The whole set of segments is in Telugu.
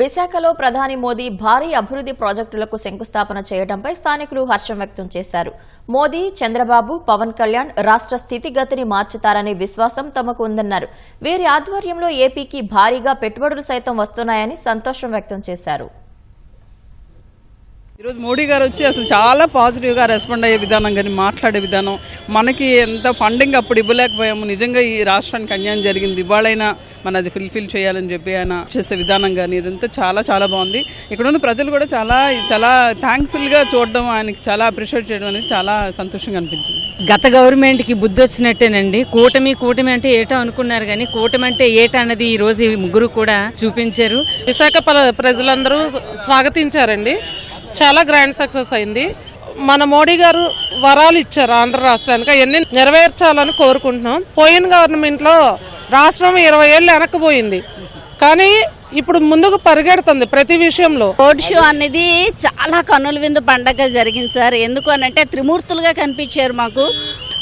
విశాఖలో ప్రధాని మోదీ భారీ అభివృద్ది ప్రాజెక్టులకు శంకుస్థాపన చేయడంపై స్థానికులు హర్షం వ్యక్తం చేశారు. మోదీ చంద్రబాబు పవన్ కళ్యాణ్ రాష్ట్ర స్థితిగతిని మార్చుతారనే విశ్వాసం తమకు ఉందన్నారు. వీరి ఆధ్వర్యంలో ఏపీకి భారీగా పెట్టుబడులు సైతం వస్తున్నాయని సంతోషం వ్యక్తం చేశారు. ఈరోజు మోడీ గారు వచ్చి అసలు చాలా పాజిటివ్గా రెస్పాండ్ అయ్యే విధానం కానీ మాట్లాడే విధానం మనకి ఎంత ఫండింగ్ అప్పుడు ఇవ్వలేకపోయాము. నిజంగా ఈ రాష్ట్రానికి అన్యాయం జరిగింది. ఇవాళైనా మన అది ఫుల్ఫిల్ చేయాలని చెప్పి ఆయన చేసే విధానం కానీ ఇదంతా చాలా చాలా బాగుంది. ఇక్కడ ఉన్న ప్రజలు కూడా చాలా చాలా థ్యాంక్ఫుల్గా చూడడం ఆయనకి చాలా అప్రిషియేట్ చేయడం అనేది చాలా సంతోషంగా అనిపించింది. గత గవర్నమెంట్కి బుద్ధి వచ్చినట్టేనండి. కూటమి కూటమి అంటే ఏటో అనుకున్నారు కానీ కూటమి అంటే ఏటా అన్నది ఈ రోజు ఈ ముగ్గురు కూడా చూపించారు. విశాఖ ప్రజలందరూ స్వాగతించారండి. చాలా గ్రాండ్ సక్సెస్ అయింది. మన మోడీ గారు వరాలు ఇచ్చారు ఆంధ్ర రాష్ట్రానికి. అవన్నీ నెరవేర్చాలని కోరుకుంటున్నాం. పోయిన గవర్నమెంట్లో రాష్ట్రం ఇరవై ఏళ్ళు వెనక్కిపోయింది కానీ ఇప్పుడు ముందుకు పరిగెడుతుంది ప్రతి విషయంలో. రోడ్ షో అనేది చాలా కన్నుల విందు పండగ జరిగింది సార్. ఎందుకు అనంటే త్రిమూర్తులుగా కనిపించారు మాకు.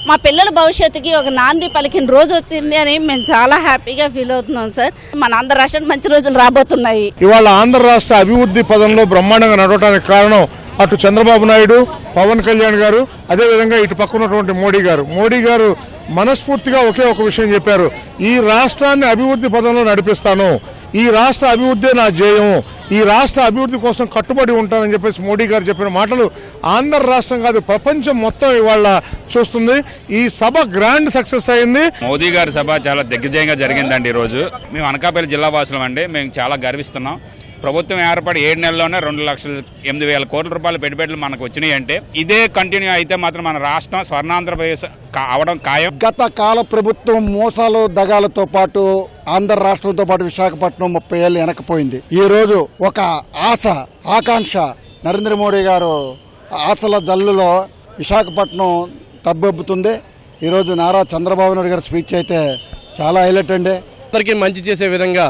మా పిల్లల భవిష్యత్తుకి ఒక నాంది పలికిన రోజు వచ్చింది అని మేము చాలా హ్యాపీగా ఫీల్ అవుతున్నాం సార్. మన ఆంధ్ర రాష్ట్రానికి మంచి రోజులు రాబోతున్నాయి. ఇవాళ ఆంధ్ర రాష్ట్ర అభివృద్ధి పదంలో బ్రహ్మాండంగా నడవడానికి కారణం అటు చంద్రబాబు నాయుడు పవన్ కళ్యాణ్ గారు అదేవిధంగా ఇటు పక్కనటువంటి మోడీ గారు. మోడీ గారు మనస్ఫూర్తిగా ఒకే ఒక విషయం చెప్పారు. ఈ రాష్ట్రాన్ని అభివృద్ధి పదంలో నడిపిస్తాను. ఈ రాష్ట్ర అభివృద్ధి నా ధ్యేయం ఈ రాష్ట్ర అభివృద్ధి కోసం కట్టుబడి ఉంటానని చెప్పేసి మోడీ గారు చెప్పిన మాటలు ఆంధ్ర రాష్ట్రం కాదు ప్రపంచం మొత్తం ఇవాళ చూస్తుంది. ఈ సభ గ్రాండ్ సక్సెస్ అయింది. మోదీ గారి సభ చాలా దిగ్విజయంగా జరిగిందండి ఈరోజు. మేము అనకాపల్లి జిల్లా వాసులం అండి. మేము చాలా గర్విస్తున్నాం. ప్రభుత్వం ఏర్పడి ఏడు నెలల్లోనే రెండు లక్షల ఎనిమిది వేల కోట్ల రూపాయల పెట్టుబడులు మనకు వచ్చినాయి అంటే ఇదే కంటిన్యూ అయితే మాత్రం మన రాష్ట్రం స్వర్ణాంధ్రప్రదేశ్ అవడం ఖాయం. గత కాల ప్రభుత్వం మోసాలు దగాలతో పాటు ఆంధ్ర రాష్ట్రంతో పాటు విశాఖపట్నం ముప్పై ఏళ్ళు వెనకపోయింది. ఈ రోజు ఒక ఆశ ఆకాంక్ష నరేంద్ర మోడీ గారు ఆశల జల్లులో విశాఖపట్నం తబ్బెబ్బుతుంది. ఈరోజు నారా చంద్రబాబు నాయుడు గారి స్పీచ్ అయితే చాలా హైలైట్ అండి. అందరికీ మంచి చేసే విధంగా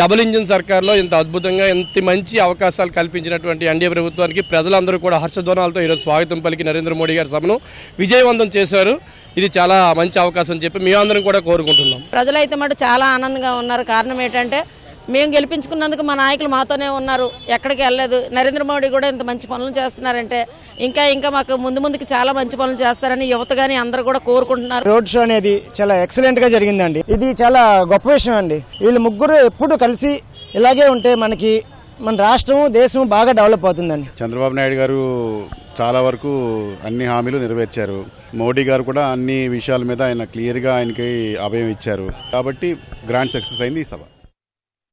డబుల్ ఇంజిన్ సర్కార్లో ఇంత అద్భుతంగా ఇంత మంచి అవకాశాలు కల్పించినటువంటి ఎన్డీఏ ప్రభుత్వానికి ప్రజలందరూ కూడా హర్షధ్వనాలతో ఈరోజు స్వాగతం పలికి నరేంద్ర మోడీ గారి సభను విజయవంతం చేశారు. ఇది చాలా మంచి అవకాశం అని చెప్పి మేమందరం కూడా కోరుకుంటున్నాం. ప్రజలైతే మాట చాలా ఆనందంగా ఉన్నారు. కారణం ఏంటంటే మేము గెలిపించుకున్నందుకు మా నాయకులు మాతోనే ఉన్నారు. ఎక్కడికి వెళ్ళలేదు. నరేంద్ర మోడీ కూడా ఇంత మంచి పనులు చేస్తున్నారంటే ఇంకా ఇంకా మాకు ముందు ముందుకు చాలా మంచి పనులు చేస్తారని యువత కానీ అందరూ కూడా కోరుకుంటున్నారు. రోడ్ షో అనేది చాలా ఎక్సలెంట్గా జరిగిందండి. ఇది చాలా గొప్ప విషయం అండి. వీళ్ళు ముగ్గురు ఎప్పుడు కలిసి ఇలాగే ఉంటే మనకి మన రాష్ట్రం దేశం బాగా డెవలప్ అవుతుందండి. చంద్రబాబు నాయుడు గారు చాలా వరకు అన్ని హామీలు నెరవేర్చారు. మోడీ గారు కూడా అన్ని విషయాల మీద ఆయన క్లియర్గా ఆయనకి అభయం ఇచ్చారు. కాబట్టి గ్రాండ్ సక్సెస్ అయింది ఈ సభ.